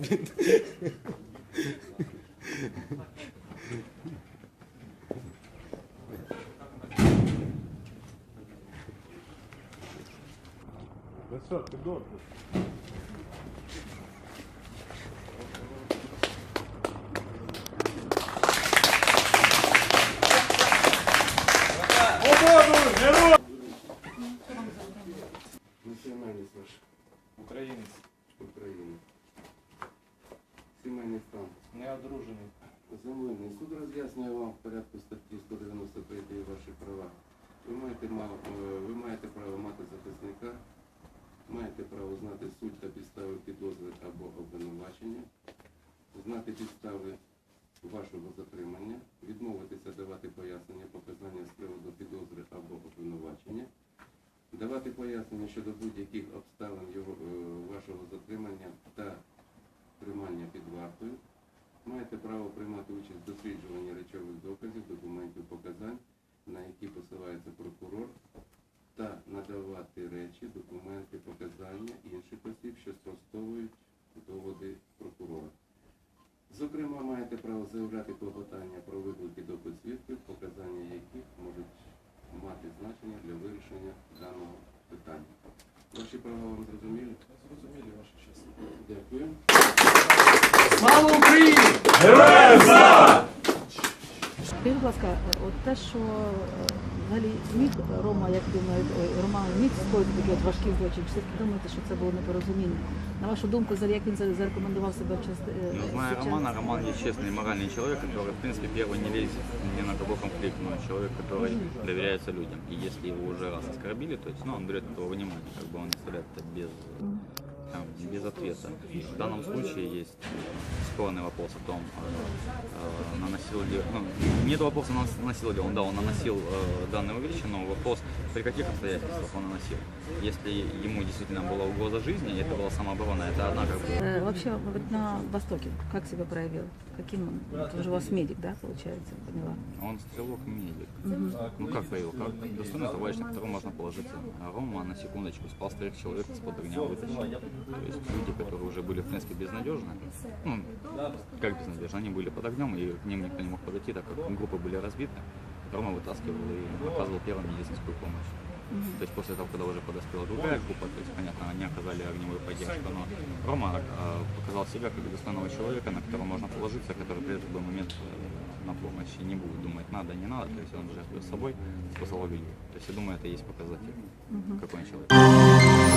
блін. Високий добре. Національність ваша Українець, України. Стан. не. Земельний суд роз'яснює вам в порядку статті 193 ваші права. Ви маєте, е, ви маєте право мати захисника, маєте право знати суть та підстави підозри або обвинувачення, знати підстави вашого затримання, відмовитися давати пояснення, показання з приводу підозри або обвинувачення, давати пояснення щодо будь-яких обставин його, е, вашого затримання та тримання під вартою, Маєте право приймати участь в досліджуванні речових доказів, документів, показань, на які посилається прокурор, та надавати речі, документи, показання інших осіб, що спростовують доводи прокурора. Зокрема, маєте право заявляти клопотання про виклики до підсвідків, показання яких можуть мати значення для вирішення даного питання. Ваші права вам зрозумілі? Зрозумілі ваша честь. Дякую. Слава Україні! Скажіть, будь ласка, от те, що е, взагалі міг Рома, як думають, ой, Роман міг скоїти такий от важкий злочин, чи все-таки думаєте, що це було непорозуміння? На вашу думку, взагалі, як він за- зарекомендував себе в час е, Ну, зная свій час? Романа, Роман нечестный и моральный человек, который, в принципе, первый не лезет ни на какой конфликт, но человек, который доверяется людям. И если его уже раз оскорбили, то есть, ну, он берет этого внимания, как бы он оставляет это без, там, без ответа. В данном случае есть спорный вопрос о том, э, наносил ли, ну, нет вопроса, нанос- наносил ли он, да, он наносил э, данные вещи, но вопрос, при каких обстоятельствах он наносил. Если ему действительно была угроза жизни, это была самооборона, это одна как бы Э, Вообще, вот на Востоке, как себя проявил? Каким он? Вот уже у вас медик, да, получается, поняла? Он стрелок медик. Ну как проявил? Как достойный товарищ, на которого можно положиться. А Рома, на секундочку, спас трех человек из-под огня вытащил. То есть люди, которые уже были, в принципе, безнадежны. Ну, как безнадежны? Они были под огнем, и к ним никто не мог подойти, так как группы были разбиты. Рома вытаскивал и оказывал первую медицинскую помощь. То есть после того, когда уже подоспела другая группа, то есть, понятно, они оказали огневую поддержку, но Рома э, показал себя как достойного человека, на которого можно положиться, который при любой момент э, на помощи не будет думать, надо, не надо, то есть он жертвует собой, спасал людей. То есть я думаю, это и есть показатель, какой он человек.